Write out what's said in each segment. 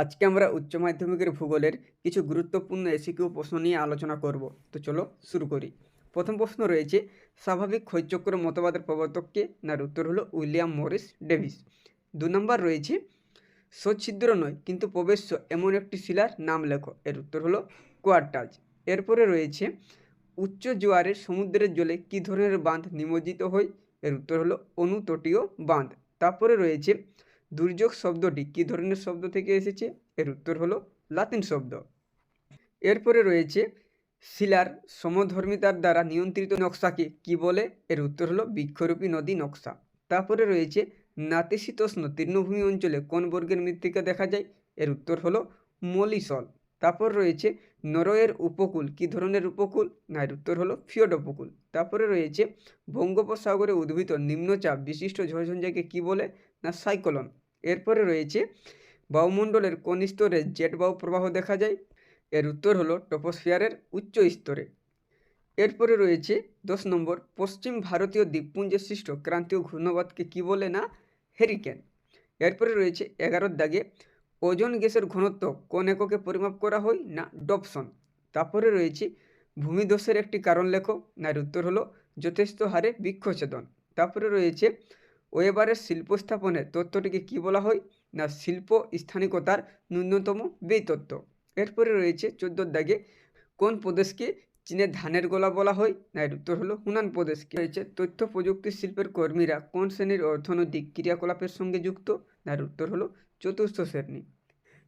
আজকে আমরা উচ্চ মাধ্যমিকের ভূগোলের কিছু গুরুত্বপূর্ণ এসিকিউ প্রশ্ন নিয়ে আলোচনা করব। তো চলো শুরু করি। প্রথম প্রশ্ন রয়েছে, স্বাভাবিক ক্ষয়চক্র মতবাদের প্রবর্তককে নার উত্তর হলো উইলিয়াম মরিস ডেভিস। দু নম্বর রয়েছে সচ্ছিদ্র নয়, কিন্তু প্রবেশ্য এমন একটি শিলার নাম লেখো। এর উত্তর হলো কোয়ার্টাজ এরপরে রয়েছে, উচ্চ জোয়ারে সমুদ্রের জলে কী ধরনের বাঁধ নিমজ্জিত হয়? এর উত্তর হলো অনুতটীয় বাঁধ। তারপরে রয়েছে দুর্যোগ শব্দটি কী ধরনের শব্দ থেকে এসেছে? এর উত্তর হলো লাতিন শব্দ। এরপরে রয়েছে শিলার সমধর্মিতার দ্বারা নিয়ন্ত্রিত নকশাকে কি বলে? এর উত্তর হলো বৃক্ষরূপী নদী নকশা। তারপরে রয়েছে নাতিশীতোষ্ণ তৃণভূমি অঞ্চলে কোন বর্গের মৃত্তিকা দেখা যায়? এর উত্তর হলো মলিসল। তারপর রয়েছে নরওয়ের উপকূল, কী ধরনের উপকূল? না, এর উত্তর হলো ফিওড উপকূল। তারপরে রয়েছে বঙ্গোপসাগরে উদ্ভূত নিম্নচাপ বিশিষ্ট ঝড়ঝঞ্ঝাকে কী বলে? না, সাইক্লোন। এরপরে রয়েছে বায়ুমণ্ডলের কোন স্তরে জেট বায়ু প্রবাহ দেখা যায়। এর উত্তর হলো টপোস্ফিয়ারের উচ্চ স্তরে। এরপরে রয়েছে দশ নম্বর, পশ্চিম ভারতীয় দ্বীপপুঞ্জে সৃষ্ট ক্রান্তীয় ঘূর্ণবাদকে কী বলে না? হেরিকেন এরপরে রয়েছে এগারোর দাগে, ওজন গ্যাসের ঘনত্ব কোন এককে পরিমাপ করা হয় না ডপসন তারপরে রয়েছে ভূমিধসের একটি কারণ লেখো না এর উত্তর হলো যথেষ্ট হারে বৃক্ষছেদন। তারপরে রয়েছে ওয়েবারের শিল্প স্থাপনের তত্ত্বটিকে কী বলা হয়? না, শিল্প স্থানিকতার ন্যূনতম ব্যয় তত্ত্ব। এরপরে রয়েছে চোদ্দোর দাগে কোন প্রদেশকে চীনের ধানের গোলা বলা হয়? না, এর উত্তর হলো হুনান প্রদেশকে। রয়েছে তথ্য প্রযুক্তি শিল্পের কর্মীরা কোন শ্রেণির অর্থনৈতিক ক্রিয়াকলাপের সঙ্গে যুক্ত? না, এর উত্তর হলো চতুর্থ শ্রেণি।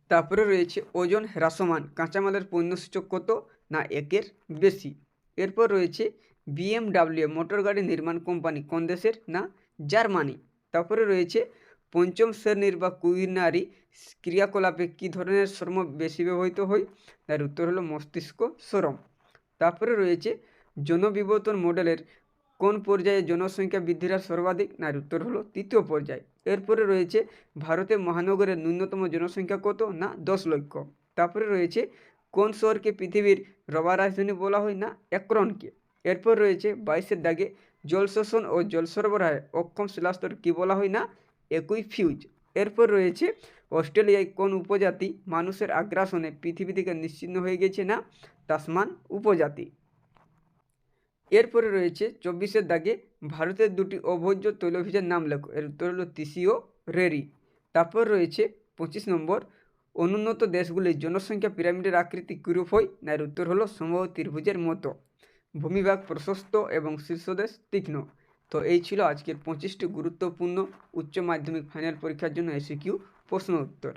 তারপরে রয়েছে ওজন হ্রাসমান কাঁচামালের পণ্যসূচক কত? না, একের বেশি। এরপর রয়েছে বিএমডাব্লিউ মোটর গাড়ি নির্মাণ কোম্পানি কোন দেশের? না, জার্মানি। তারপরে রয়েছে পঞ্চম শ্রেণির বা কুইনারি ক্রিয়াকলাপে কী ধরনের শ্রম বেশি ব্যবহৃত হয়? তার উত্তর হলো মস্তিষ্ক শ্রম। তারপরে রয়েছে জনবিবর্তন মডেলের কোন পর্যায়ে জনসংখ্যা বৃদ্ধির হার সর্বাধিক? না, এর উত্তর হলো তৃতীয় পর্যায়। এরপরে রয়েছে ভারতের মহানগরের ন্যূনতম জনসংখ্যা কত? না, দশ লক্ষ। তারপরে রয়েছে কোন শহরকে পৃথিবীর রবার রাজধানী বলা হয়? না একরনকে এরপর রয়েছে বাইশের দাগে জল শোষণ ও জল সরবরাহে অক্ষম শিলাস্তর কী বলা হয় না? একই ফিউজ। এরপর রয়েছে অস্ট্রেলিয়ায় কোন উপজাতি মানুষের আগ্রাসনে পৃথিবী থেকে নিশ্চিহ্ন হয়ে গেছে না? তাসমান উপজাতি। এরপরে রয়েছে চব্বিশের দাগে ভারতের দুটি অভোজ্য তৈলবীজের নাম লেখো। এর উত্তর হলো তিসি ও রেরি। তারপর রয়েছে পঁচিশ নম্বর, অনুন্নত দেশগুলির জনসংখ্যা পিরামিডের আকৃতি কিরূপ হয়? না, এর উত্তর হলো সম্ভব ত্রিভুজের মতো। ভূমিভাগ প্রশস্ত এবং শীর্ষদেশ তীক্ষ্ণ। তো এই ছিল আজকের পঁচিশটি গুরুত্বপূর্ণ উচ্চ মাধ্যমিক ফাইনাল পরীক্ষার জন্য এসিকিউ প্রশ্ন উত্তর।